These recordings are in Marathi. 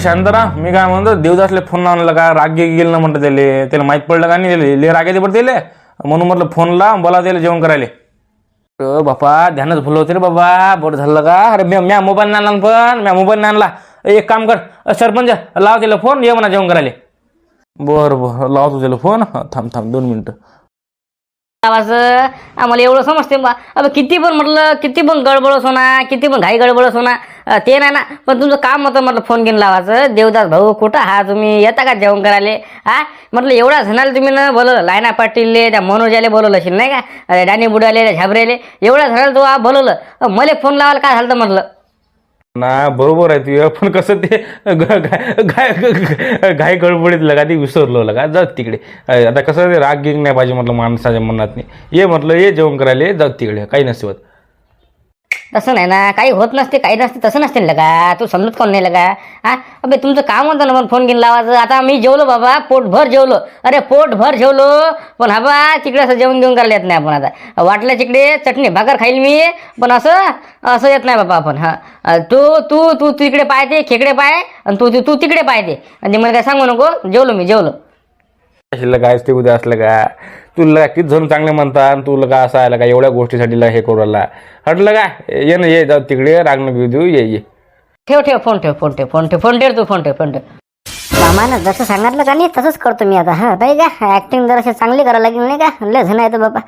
शांतारा मी काय म्हणतो देवदासले फोन लावला का? राग गेलं ना म्हणतो त्याले. त्याला माहीत पडलं का नाही ले राग येते पडते त्याले. म्हणून म्हटलं फोनला बोला त्याला जेवण करायला. बापा ध्यानच भुलं होते रे बाबा. बरं झालं का? अरे म्या म्या मोबाईल नाही आणला पण. म्या मोबाईल नाही आणला. एक काम कर सरपंच लाव त्याला फोन ये म्हणा जेवण करायला. बरं बरं. लावतो त्याला फोन थांब थांब. दोन मिनटं. आम्हाला एवढं समजते बा. अब किती पण म्हटलं किती पण गडबडस होणार किती पण घाई गडबड होणार ते नाही ना. पण तुमचं काम होतं म्हटलं फोन घेऊन लावायचं. देवदास भाऊ कुठं? हा तुम्ही येता का जेवण करायला? हा? म्हटलं एवढा जणाला तुम्ही ना बोलवलं. लायना पाटीलले त्या मनोजाले बोलवलं असेल नाही का? अरे डानी बुडाले झाबरेले. एवढा जणाला तो हा बोलवलं. मला फोन लावायला काय झालं म्हटलं? ना बरोबर आहे तुझ्या पण कसं ते ग- घाय घाई गडबडीत लगा ते विसरलो लगा. जाऊ तिकडे. आता कसं ते राग गिंग नाही पाहिजे म्हटलं माणसाच्या मनात नाही ये म्हटलं ये जेवण करायला जाऊ तिकडे. काही नसते तसं नाही ना काही होत नसते काही नसते तसं नसते ना लगा. तू समजत कोण नाही लगा हा? अबे तुमचं काम होतं ना मग फोन घेऊन लावायचं. आता मी जेवलो बाबा पोटभर जेवलो. अरे पोटभर जेवलो. पण हा बा तिकडे असं जेवण देऊन करायला येत नाही आपण आता. वाटलं तिकडे चटणी भाकर खाईल मी पण असं असं येत नाही बाबा आपण हा. तू तू तू तिकडे पाहते खेकडे पाय आणि तू तू तिकडे पाहते आणि मला काय सांगू नको जेवलो मी जेवलो. काय असते उद्या असलं का? तुला किती जण चांगले म्हणतात तुला का असं आलं का? एवढ्या गोष्टीसाठी ला हे करू राहिला. हटलं का ये ना ये जाऊ तिकडे रागणं घेऊ देऊ ये ये. ठेव ठेव फोन ठेव फोन ठेव फोन ठेव फोन ठेव तू फोन ठेव फोन ठेव. मामानं जसं सांगितलं का नाही तसंच करतो मी आता. हा नाही का? ऍक्टिंग जर चांगली करायला लागेल नाही का? लय झण आहे तो बाबा.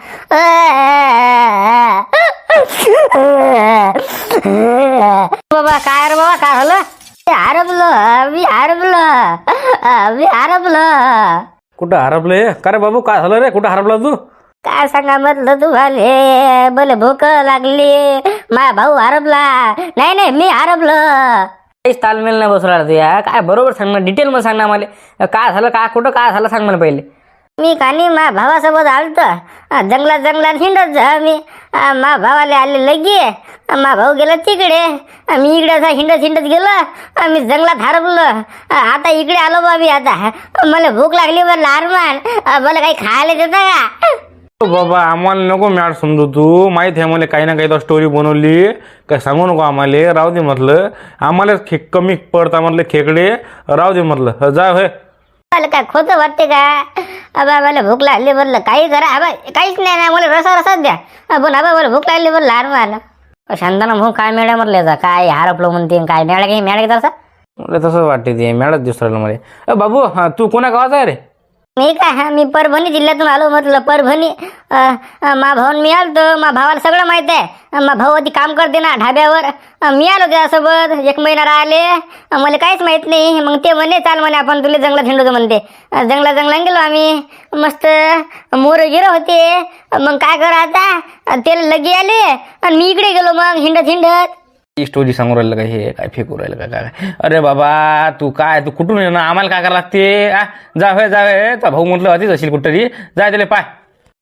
बाबा काय रे बाबा काय झालं? हरपलं मी हरपलं मी हरपलं. कुठं हरपलं का रे बाबू? काय झालं रे? कुठं हरपला तू? काय सांगा म्हटलं तुम्हाला? बोले भूक लागली. माझा भाऊ हरपला. नाही नाही मी हरपलं. काहीच तालमेल नाही बसू राहिला तुया काय बरोबर सांग ना डिटेल मध्ये सांग ना मला काय झालं काय कुठं काय झालं सांग मला पहिले. मी कानी मा भावासोबत आलतो. जंगलात जंगलात हिंडत जा मी. मा भावाले आले लगी. मा भाऊ गेला तिकडे. मी इकडे असा हिंडत हिंडत गेलो. मी जंगलात हरपलो. आता इकडे आलो बा मी आता. मला भूक लागली बरं अरमान. मला काही खायला देता का? ओ बाबा आम्हाला नको मॅड समजू तू. माहीत आहे मला काही ना काही तर स्टोरी बनवली. काय सांगू नको आम्हाला. राहू दे म्हटलं. आम्हाला खे कमी पडता म्हटलं खेकडे. राहू दे म्हटलं. जा होय. मला काय खोटं वाटते का अबा मला भूक लागली बोललं काही करा. अबा काहीच नाही ना मला रसा रसाच द्या. पण आबा मला भूक लागली बोललं लहान मला शांताना भाऊ काय मेळ्या म्हटलं काय हारपलं म्हणते काय मेळा काही मेळा तसा मला तसंच वाटते ते मॅडच दिसू राहिलं मला. अ, बाबू हा तू कोणा गावाचा आहे रे? मी काय हा मी परभणी जिल्ह्यातून आलो म्हटलं परभणी मा भाऊन मी आलतो मा भावाला सगळं माहीत आहे. मा भाऊ आधी काम करते ना ढाब्यावर. मी आलो त्यासोबत एक महिना राहिले. मला काहीच माहीत नाही. मग ते म्हणे चाल म्हणे आपण तुला जंगलात हिंडवतो म्हणते. जंगला जंगला गेलो आम्ही. मस्त मोर गिरं होते. मग काय करा आता? ते लगे आले. आणि मी इकडे गेलो मग हिंडत हिंडत. स्टोरी सांगू राहिलं का हे काय फेकू राहिलं का काय? अरे बाबा तू काय तू कुठून येणार? आम्हाला काय करावं लागते? आ? जा होय जा होय. तो भाऊ म्हटलं होतीच असेल कुठतरी. जा त्याला पाय.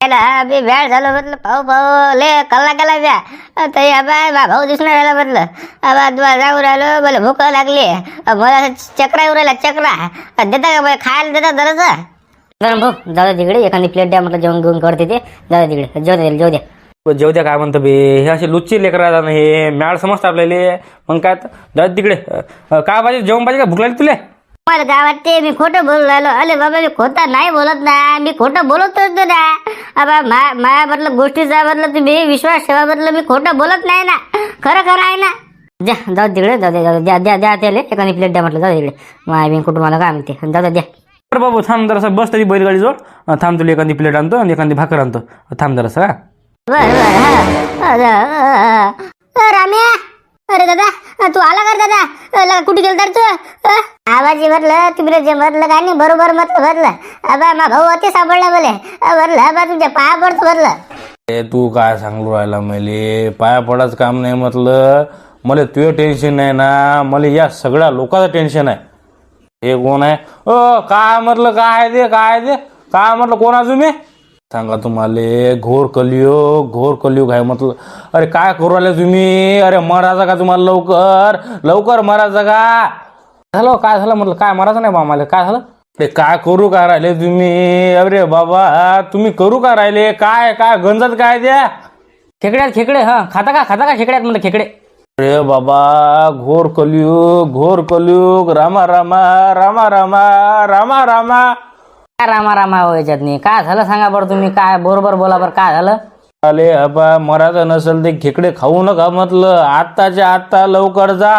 त्याला बे वेळ झालं म्हटलं पाहू पाहू. ले कल्ला केला ब्या आता या बाय बा भाऊ दिसणार राहिला म्हटलं. आबा तुला जाऊ राहिलो बोले भूक लागली. मला चक्रा येऊ राहिला चक्रा. देता का बरं खायला देता जरासं? बरं भाऊ जाऊ तिकडे. एखादी प्लेट द्या म्हटलं जेवण घेऊन करते ते. जाऊ तिकडे. जाऊ दे जाऊ द्या जेव द्या काय म्हणतं बे हे असे लुच्चे लेकर ना हे मॅड समजतं आपल्याला. मग काय जाऊ तिकडे. काय पाहिजे जेवण पाहिजे का भूक लागली तुला? मला काय वाटते मी खोटं बोलू राहिलो. अरे बाबा मी खोटं नाही बोलत ना. मी खोटं बोलतच ना. मा माया म्हटलं गोष्टीचा म्हटलं तुम्ही विश्वास ठेवा म्हटलं मी खोटं बोलत नाही ना. खरं खरं आहे ना. द्या जाऊ तिकडे जाऊ दे जाऊ दे. द्या द्या द्या त्याले एखादी प्लेट द्या म्हटलं जाऊ तिकडे. माय मी कुटुंबाला काय म्हणते? जाऊ द्या बरं बाबू थांब जरासं. बस तरी बैलगाडी जोड अ, थांब तुला एखादी प्लेट आणतो आणि एखादी भाकर आणतो. थांब जरासं हा. बर बर अरे, राम्या. अरे दादा तू आला कर दादा? कुठे गेल तर तू? आवाज भरलं तिकडे जे भरलं काय नाही बरोबर म्हटलं भरलं. अबा मा भाऊ अति सापडला बोले भरलं अबा तुझ्या पाया पडतो भरलं. ए तू काय सांगू राहिला मले? पाया पडाच काम नाही म्हटलं. मला तुझं टेन्शन नाही ना. मला या सगळ्या लोकांचं टेन्शन आहे. हे कोण आहे? ओ काय म्हटलं काय दे ते काय दे ते? काय म्हटलं कोण आहे तुम्ही? सांगा तुम्हाला घोर कलियुग घोर कलियुग आहे म्हटलं. अरे काय करू राहिले तुम्ही? अरे मरायचं का तुम्हाला लवकर. लवकर मरायचं का झालं काय झालं म्हटलं? काय मरायचं नाही बा आम्हाला? काय झालं? ते काय करू का राहिले तुम्ही? अरे बाबा तुम्ही करू का राहिले? काय काय गंजत काय द्या खेकड्यात खेकडे हा. खाता का? खाता का खेकड्यात म्हणलं खेकडे? अरे बाबा घोर कलियुग घोर कलियुग रामा रामा रामा रामा रामा रामा. काय रामा रामा हो याच्यात नाही? काय झालं सांगा बरं तुम्ही? काय बरोबर बोला बरं काय झालं? आले आबा मराठा नसेल ते खेकडे खाऊ नका म्हटलं. आत्ताच्या आत्ता लवकर जा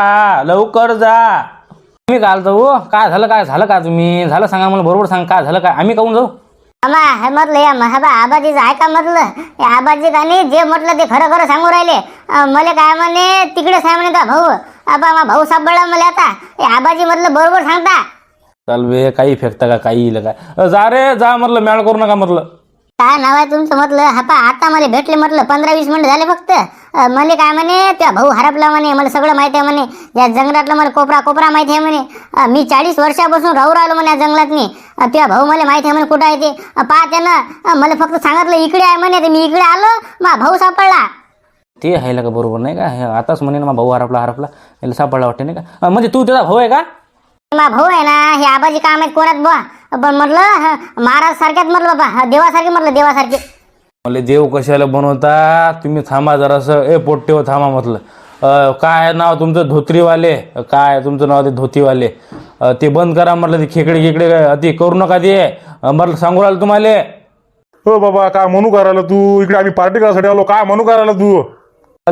लवकर जा. तुम्ही काय आलतो हो. काय झालं काय झालं का तुम्ही? झालं सांगा मला बरोबर सांग काय झालं काय? आम्ही काहून जाऊ. आम्हा हे म्हटलं या महाबा आबाजीचं आहे का म्हटलं? या आबाजी गाणी जे म्हटलं ते खरं खरं सांगू राहिले. अं, मला काय म्हणे तिकडेच आहे म्हणे का भाऊ? आबा मा भाऊ सापडला मला आता. हे आबाजी म्हटलं बरोबर सांगता. चाल वे काही फेकता का काही येईल काय जा रे जा म्हटलं मॅळ करू नका म्हटलं. काय नाव आहे तुमचं म्हटलं? हा पा आता मला भेटले म्हटलं पंधरा वीस मिनिट झाले फक्त. अं, मला काय म्हणे? त्या भाऊ हरपला म्हणे मला सगळं माहिती आहे म्हणे. या जंगलातलं मला कोपरा कोपरा माहिती आहे म्हणे. अं, मी चाळीस वर्षापासून राहू राहिलो म्हणे या जंगलातनी. अं, त्या भाऊ मला माहिती आहे म्हणे कुठं आहे ते. अं, पहा त्यानं अं, मला फक्त सांगितलं इकडे आहे म्हणे तर मी इकडे आलो मा भाऊ सापडला. ते आहे का बरोबर नाही का? हे आताच म्हणे ना मा भाऊ हरपला हरपला याला सापडला वाटते नाही का? अं, म्हणजे तू त्याचा भाऊ आहे का? मा भाऊ आहे ना हे आबाजी काम आहेत कोणात बुवा? पण म्हटलं हं, महाराज सारख्यात म्हटलं बाबा हं, देवासारखे म्हटलं देवासारखे. मला देव कशाला बनवता? तुम्ही थांबा जरासं. ए पोट्टेव थांबा म्हटलं. अ, काय नाव तुमचं? धोत्रीवाले. अ, काय तुमचं नाव ते? धोतीवाले अ, ते बंद करा म्हटलं ते खेकडे खेकडे काय ते करू नका ते. अ, म्हटलं सांगू राहिलं तुम्हाला. हो बाबा काय म्हणू करायला तू? इकडे आम्ही पार्टी करायसाठी आलो. काय म्हणू करायला तू?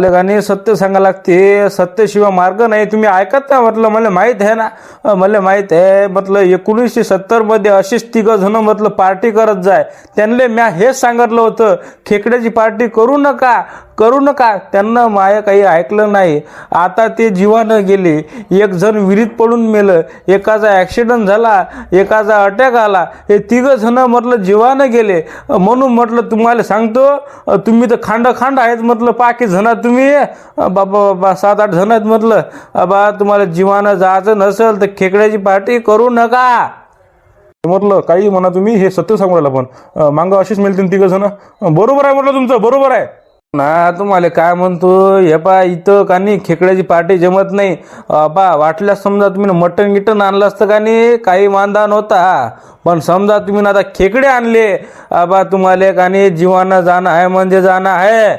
गाणे सत्य सांगा लागते. सत्यशिवाय मार्ग नाही. तुम्ही ऐकत ना म्हटलं मला माहीत आहे ना. मला माहीत आहे. म्हटलं एकोणीसशे सत्तरमध्ये असेच तिघं जण म्हटलं पार्टी करत जाय. त्यांना म्या हेच सांगितलं होतं. खेकड्याची पार्टी करू नका. करू नका. त्यांना माया काही ऐकलं नाही. आता ते जीवानं गेले. एक जण विहिरीत पडून मेलं. एकाचा ॲक्सिडंट झाला. एकाचा अटॅक आला. हे तिघं जण म्हटलं जीवानं गेले. म्हणून म्हटलं तुम्हाला सांगतो तुम्ही तर खांड खांड आहेत म्हटलं पाकी जण तुम्ही. बाबा बाबा सात आठ जण आहेत म्हटलं. बाबा तुम्हाला जीवानं जायचं नसेल तर खेकड्याची पार्टी करू नका. म्हटलं काही म्हणा तुम्ही हे सत्य सांगू राहिला पण. मागं अशीच मिळतील तिघं जण. बरोबर आहे म्हटलं तुमचं. बरोबर आहे. ना तुम्हाला काय म्हणतो हे पा इथं का नाही खेकड्याची पार्टी जमत नाही. बा वाटल्यास समजा तुम्ही मटण गिटन आणलं असतं का नाही काही मानदान होता. पण समजा तुम्ही आता खेकडे आणले बा तुम्हाला का नाही जीवानं जाणं आहे म्हणजे जाणं आहे.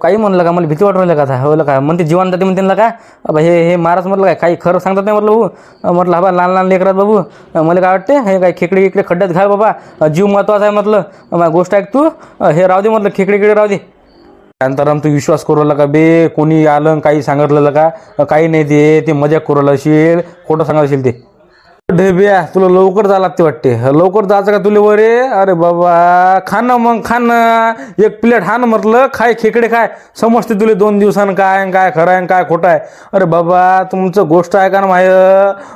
काही म्हणलं का? मला भीती वाटून राहिलं का? होलं का? म्हणते जीवन जाते म्हणते त्यांना का? बाबा हे हे महाराज म्हटलं काय? काही खरं सांगतात नाही म्हटलं भाऊ? म्हटलं हा लहान लहान लेकरात बाबू मला काय वाटते? हे काय खेकडे इकडे खड्ड्यात घाल बाबा. जीव महत्त्वाचा आहे म्हटलं. गोष्ट ऐक तू. हे राहू दे म्हटलं खेकडे इकडे राहू दे. शांताराम तू विश्वास करू का बे कोणी आलं काही सांगितलं का? काही नाही ते ते मजाक करू असेल खोटं सांगत असेल ते. ढेब्या तुला लवकर जा लागते वाटते. लवकर जायचं का तुले वरे? अरे बाबा खान मग खान एक प्लेट हान म्हटलं खाय खेकडे खाय. समजते तुले दोन दिवसानं काय काय खरं आहे काय खोटं आहे. अरे बाबा तुमचं गोष्ट आहे का ना माय.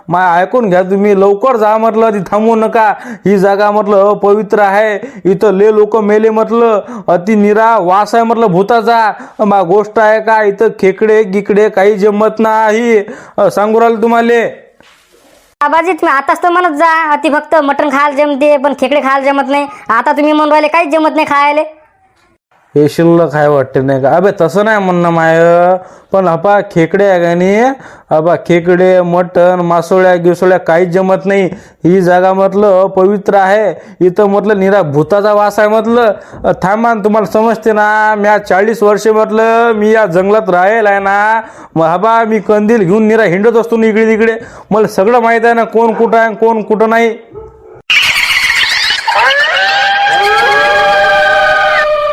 माय ऐकून घ्या तुम्ही. लवकर जा म्हटलं ती थांबू नका. ही जागा म्हटलं पवित्र आहे. इथं ले लोक मेले म्हटलं. अति निरा वास आहे म्हटलं भूताचा. मा गोष्ट आहे का? इथं खेकडे गिकडे काही जमत नाही. सांगू राहिलं तुम्हाला? आबाजी तुम्ही आताच तर म्हणत जा अति फक्त मटण खायला जमते पण खेकडे खायला जमत नाही. आता तुम्ही म्हणून राहिले काहीच जमत नाही खायला. हे शिल्लक आहे वाटते नाही का? अबे तसं नाही म्हणणं माय. पण अपा खेकडे आहे का नाही? अबा खेकडे मटण मासोळ्या गिसोळ्या काहीच जमत नाही. ही जागा म्हटलं पवित्र आहे. इथं म्हटलं निरा भूताचा वास आहे म्हटलं. थांबान तुम्हाला समजते ना मी आज चाळीस वर्षे म्हटलं मी या जंगलात राहील आहे ना. मग हबा मी कंदील घेऊन निरा हिंडत असतो ना इकडे तिकडे. मला सगळं माहीत आहे ना कोण कुठं आहे कोण कुठं नाही.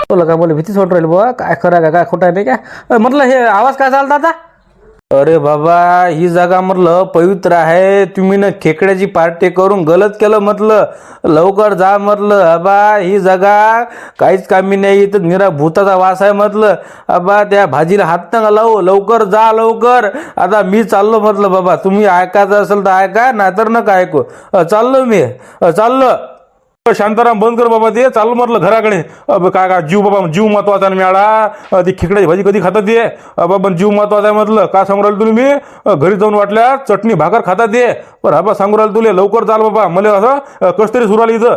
बोला का बोला भीतीच वाटू राहिली बुवा. काय खरं का काय खोटा नाही का? म्हटलं हे आवाज काय चालता आता अरे बाबा ही जागा म्हटलं पवित्र आहे. तुम्ही ना खेकड्याची पार्टी करून गलत केलं म्हटलं. लवकर जा म्हटलं. अबा ही जागा काहीच कामी नाही. इथं निरा भूताचा वास आहे म्हटलं. अबा त्या भाजीला हात नका लावू. लवकर जा लवकर. आता मी चाललो म्हटलं बाबा. तुम्ही ऐकायचं असेल तर ऐका नाहीतर नका ऐकू. चाललो मी. चाललो. शांताराम बंद कर बाबा ते चालू म्हटलं घराकडे. अब काय काय जीव बाबा जीव महत्त्वाचा मिळाला ती खेकड्याची भाजी कधी खातात ये बाबा पण जीव महत्त्वाचा आहे म्हटलं. का सांगू राहिलं तुम्ही घरी जाऊन वाटल्या चटणी भाकर खातात ये पण हा बा सांगू राहिलं तुले लवकर चाल बाबा. मला असं कस कसं तरी सुरू आली इथं.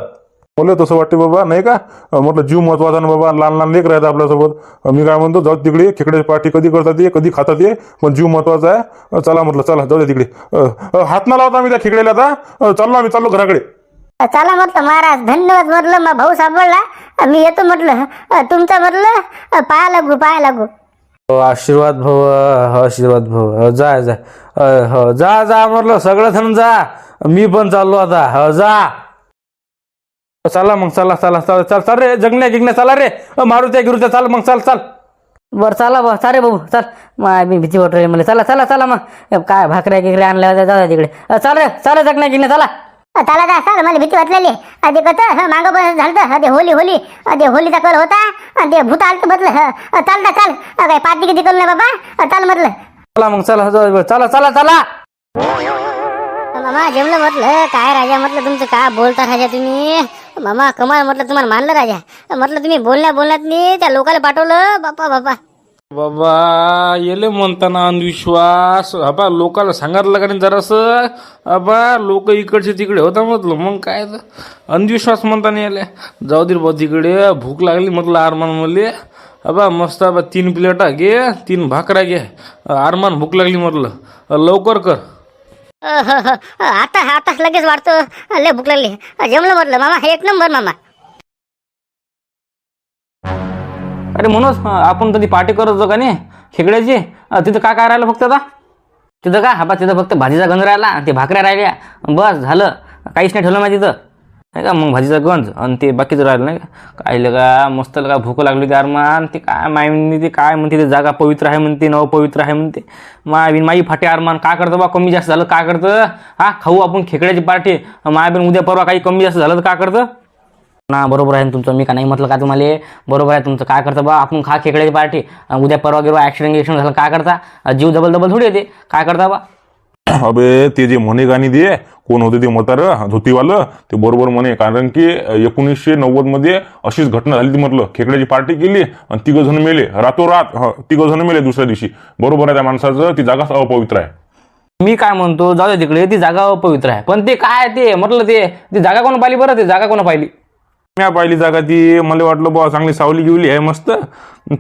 मला तसं वाटते बाबा नाही का? म्हटलं जीव महत्त्वाचा ना बाबा लहान लहान लेक राहतात आपल्यासोबत. मी काय म्हणतो जाऊ तिकडे खेकड्याची पार्टी कधी करतात ते कधी खातात ये पण जीव महत्त्वाचा आहे. चला म्हटलं चला जाऊ दे तिकडे. हात ना लावता मी त्या खेकड्याला आता. चाललो आम्ही चाललो घराकडे. चला म्हटलं महाराज धन्यवाद म्हटलं मग भाऊ सापडला. मी येतो म्हटलं. तुमचं म्हटलं पाया लागू पाया लागू. हो, आशीर्वाद भाऊ हो, आशीर्वाद भाऊ. हो, जा जा. अ, हो जा जा म्हटलं सगळं जण जा. मी पण चाललो आता. हो जा. चला मग चला चला चला चल चल रे जगण्या गिगण्या चला रे. अ, मारुत्या गिरुत्या चाल मग चाल चाल. बरं चला बा चाले भाऊ चल. मा मी भीती वाटली मला चला चला चला मग. काय भाकऱ्या गिकऱ्या आणल्या होत्या जाऊ द्या तिकडे. अ, चल रे चला जगण्या गिगण्या चला. त्याला काय सांग मला भीती वाटलेली ते कसं मांग पण झालं ते होली होली ते होलीचा कल होता अन ते भूत आलत म्हटलं चालता चाल काय पार्टी किती करू ना बाबा? चाल म्हटलं चला मग चला चला चला चला मामा जेवलं म्हटलं काय राजा म्हटलं तुमचं काय बोलता राजा तुम्ही? मामा कमाल म्हटलं तुम्हाला मानलं राजा? म्हटलं तुम्ही बोलण्या बोलण्यात नाही त्या लोकांना पाठवलं बापा बापा बाबा येले म्हणताना अंधविश्वास. आबा लोकांना सांगितलं का नाही जरासं. आबा लोक इकडचे तिकडे. होता म्हटलं मग काय तर. अंधविश्वास म्हणताना याले. जाऊ दे बा तिकडे. भूक लागली म्हटलं आरमान म्हणले. आबा मस्त आबा तीन प्लेटा घे तीन भाकरा घे. आरमान भूक लागली म्हटलं. लवकर कर. आता आता लगेच वाढतो. लय भूक लागली. जमलं म्हटलं मामा एक नंबर मामा. अरे म्हणूनच आपण कधी पार्टी करत होतो का नाही? खेकड्याची? तिथं काय काय राहिलं फक्त आता? तिथं का? हा बा तिथं फक्त भाजीचा गंज राहिला ते भाकऱ्या राहिल्या. बस झालं. काहीच नाही ठेवलं माझ्या तिथं. नाही का? मग भाजीचा गंज आणि ते बाकीचं राहिलं नाही का? काय का मस्त का भूक लागली होती अरमान ते काय माय म्हणते ते काय म्हणते ते जागा पवित्र आहे म्हणते नव पवित्र आहे म्हणते. मायबीन माई फाटे आरमान काय करतं बा? कमी जास्त झालं काय करतं? हा खाऊ आपण खेकड्याची पार्टी. माय उद्या परवा काही कमी जास्त झालं तर काय करतं? ना बरोबर आहे तुमचं? मी का नाही म्हटलं का तुम्हाला? बरोबर आहे तुमचं. काय करतं बा? आपण खा खेकड्याची पार्टी. उद्या परवा गेलो ॲक्सिडेंट गिक्सिडेंट झालं. काय करता? जीव डबल डबल थोडी येते. काय करता बा? अबे ते जे म्हणे गाणी दे कोण होते ते म्हातार धोतीवालं ते बरोबर म्हणे. कारण की एकोणीसशे नव्वदमध्ये अशीच घटना झाली ती म्हटलं. खेकड्याची पार्टी केली आणि तिघ जण मेले. रातोरात तिघ जण मेले दुसऱ्या दिवशी. बरोबर आहे त्या माणसाचं ती जागाच अपवित्र आहे. मी काय म्हणतो? जाऊ दे तिकडे. ती जागा पवित्र आहे. पण ते काय ते? म्हटलं ते. ती जागा कोण पाहिली? बरं ते जागा कोण पाहिली? म्या पाहिली जागा ती मला वाटलं बुवा चांगली सावली गिवली आहे मस्त.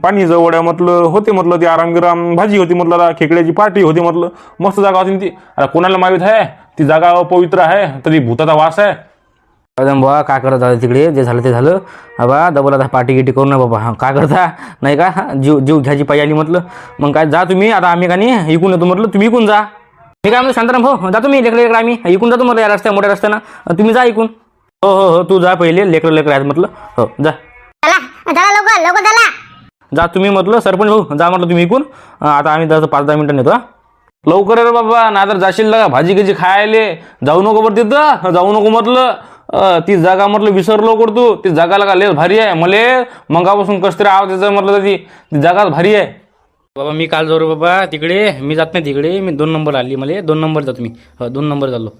पाणी जवळ आहे म्हटलं होते म्हटलं ती आरामगिराम भाजी होती म्हटलं आता खेकड्याची पार्टी होती म्हटलं. मस्त जागा होती ती. आता कोणाला माहीत आहे? ती जागा पवित्र आहे तरी भूताचा वास आहे. अजून बुवा? काय करत आहे तिकडे? जे झालं ते झालं. बाबा डबल आता पार्टी गिटी करू ना बाबा. हा, काय करता? नाही का? जीव जीव घ्यायची पाहिजे आली म्हटलं. मग काय जा तुम्ही. आता आम्ही का नाही? इकून येतो म्हटलं. तुम्ही इकून जा. मी काय म्हणतो शांताराम भाऊ? जा तुम्ही. इकडे इकडे आम्ही. इकून जातो म्हटलं या रस्त्या मोठ्या रस्त्यानं. तुम्ही जा इकून. हो हो हो तू जा पहिले लेकरं लेकरं आहेत म्हटलं. हो जा. चला चला लवकर लवकर चला. जा तुम्ही म्हटलं सरपंच भाऊ जा म्हटलं तुम्ही इकून. आता आम्ही जसं पाच दहा मिनिटं येतो हा. लवकर रे बाबा नाहीतर जाशील का भाजी गिजी खायले. जाऊ नको बरं तिथं जाऊ नको म्हटलं. अ, ती जागा म्हटलं विसरलो कर तू. ती जागाला का लय भारी आहे मले मंगापासून कस तरी आवाज यायचा म्हटलं तर. ती ती जागा भारी आहे. बाबा मी काल जाऊ रे बाबा तिकडे मी जात नाही तिकडे मी दोन नंबर आली मला दोन नंबर जातो मी. हो दोन नंबर झालो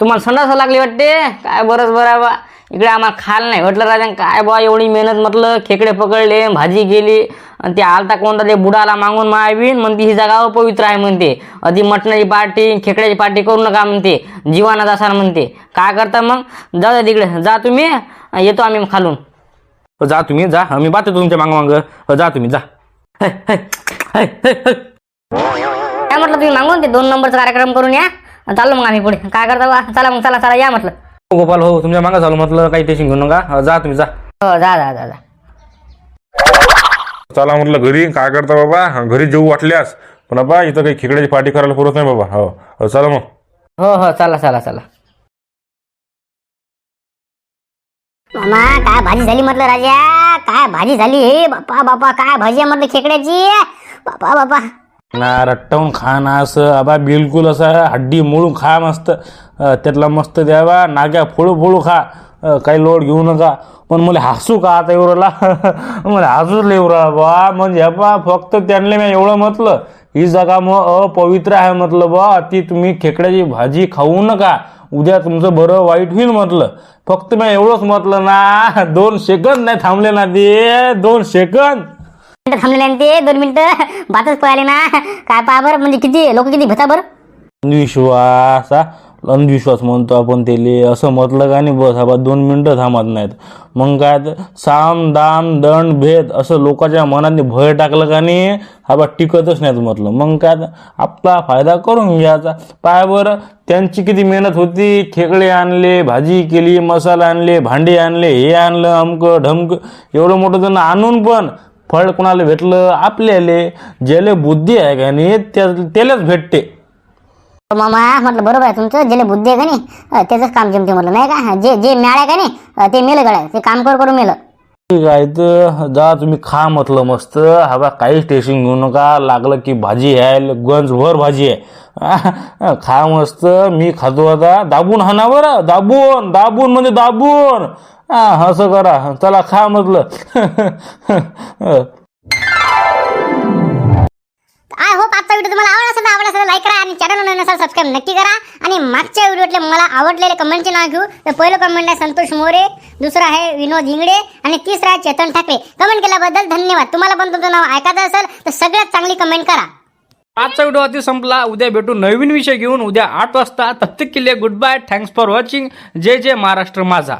तुम्हाला संडास लागली वाटते? काय बरंच बरं बा. इकडे आम्हाला खायला नाही म्हटलं राजा. काय बा एवढी मेहनत म्हटलं खेकडे पकडले भाजी गेली आणि ते आलता कोणता ते बुडाला मागून मायबीन म्हणते ही जागा पवित्र आहे म्हणते. आधी मटणाची पार्टी खेकड्याची पार्टी करू नका म्हणते. जीवाना जासार म्हणते. काय करता मग? जाऊ द्या तिकडे. जा तुम्ही. येतो आम्ही खालून. जा तुम्ही जा. मी पाहतो तुमच्या मागं मागं. जा तुम्ही जा. काय म्हटलं तुम्ही मागून ते दोन नंबरचा कार्यक्रम करून या? चाललो मग आम्ही पुढे. काय करता बा चला मग चला चला या म्हटलं. गोपाल हो तुमच्या मागं झालं म्हटलं काही टेन्शन घेऊ नका. जा तुम्ही जा. हो जा जा जा जा. चला म्हटलं घरी. काय करता बाबा? घरी जेऊ वाटल्यास. पण बाबा इथं काही खेकड्याची पार्टी करायला पुरत नाही बाबा. हो. हो, चला मग. हो हो चला चला चला. मामा काय भाजी झाली म्हटलं राजा? काय भाजी झाली? हे बापा बापा काय भाजी आहे म्हटलं खेकड्याची? बापा बापा. ना रट्टावून खा ना असं आबा बिलकुल असं हड्डी मोळून खा मस्त. त्यातला मस्त द्यावा नाग्या फोळू फोळू खा. काही लोड घेऊ नका. पण मला हसू का आता एवढंला? मला हसूच लय एवढा बा. म्हणजे बा फक्त त्यांना मी एवढं म्हटलं. ही जागा मग अपवित्र आहे म्हटलं बा. ती तुम्ही खेकड्याची भाजी खाऊ नका. उद्या तुमचं बरं वाईट होईल म्हटलं. फक्त मी एवढंच म्हटलं ना दोन सेकंद नाही थांबले ना ते दोन सेकंद. मिनिटं थांबलेले आणि ते दोन मिनिटं. भातच पळाले ना. काय पहा बरं म्हणजे किती लोक किती भता बरं? अंधविश्वास हा? अंधविश्वास म्हणतो आपण त्याले. असं म्हटलं का नाही बस हा दोन मिनटं थांबत नाहीत. मग काय तर साम दाम दंड भेद असं लोकांच्या मनात भय टाकलं का नाही हा बा टिकतच नाहीत म्हटलं. मग काय तर आपला फायदा करून घ्यायचा. पाय बरं त्यांची किती मेहनत होती. खेकडे आणले भाजी केली मसाला आणले भांडे आणले हे आणलं अमकं ढमकं. एवढं मोठं त्यांना आणून पण फळ कुणाला भेटलं आपल्याले ज्याले बुद्धी आहे का नाही त्या त्यालाच भेटते. मामा म्हटलं बरोबर आहे तुमचं ज्याला बुद्धी आहे का नाही अं, त्याचंच काम जमते म्हटलं नाही का? जे जे मिळालं का नाही अं, ते मेलं गळ्या ते काम करू करू मेलं. ठीक आहे तर जा तुम्ही खा म्हटलं मस्त. हवा काहीच टेन्शन घेऊ नका. लागलं की भाजी आहे गंजभर भाजी आहे. खा मस्त. मी खातो आता. दाबून हाना बरं. दाबून दाबून म्हणजे दाबून. हा असं करा. चला खा म्हटलं. आय होप आजचा व्हिडिओ तुम्हाला आवडला असेल तर आवडला असेल लाईक करा आणि चॅनल नसेल सबस्क्राईब नक्की करा. आणि मागच्या व्हिडिओतले मला आवडलेले कमेंटचे नाव घेऊ. तर पहिलं कमेंट आहे संतोष मोरे दुसरं आहे विनोद इंगडे आणि तिसरा आहे चेतन ठाकरे. कमेंट केल्याबद्दल धन्यवाद. तुम्हाला पण तुमचं नाव ऐकायचं असेल तर सगळ्यात चांगली कमेंट करा. आजचा व्हिडिओ अति संपला. उद्या भेटू नवीन विषय घेऊन. उद्या आठ वाजता तब किल्ले. Good bye thanks for watching जय जय महाराष्ट्र माझा.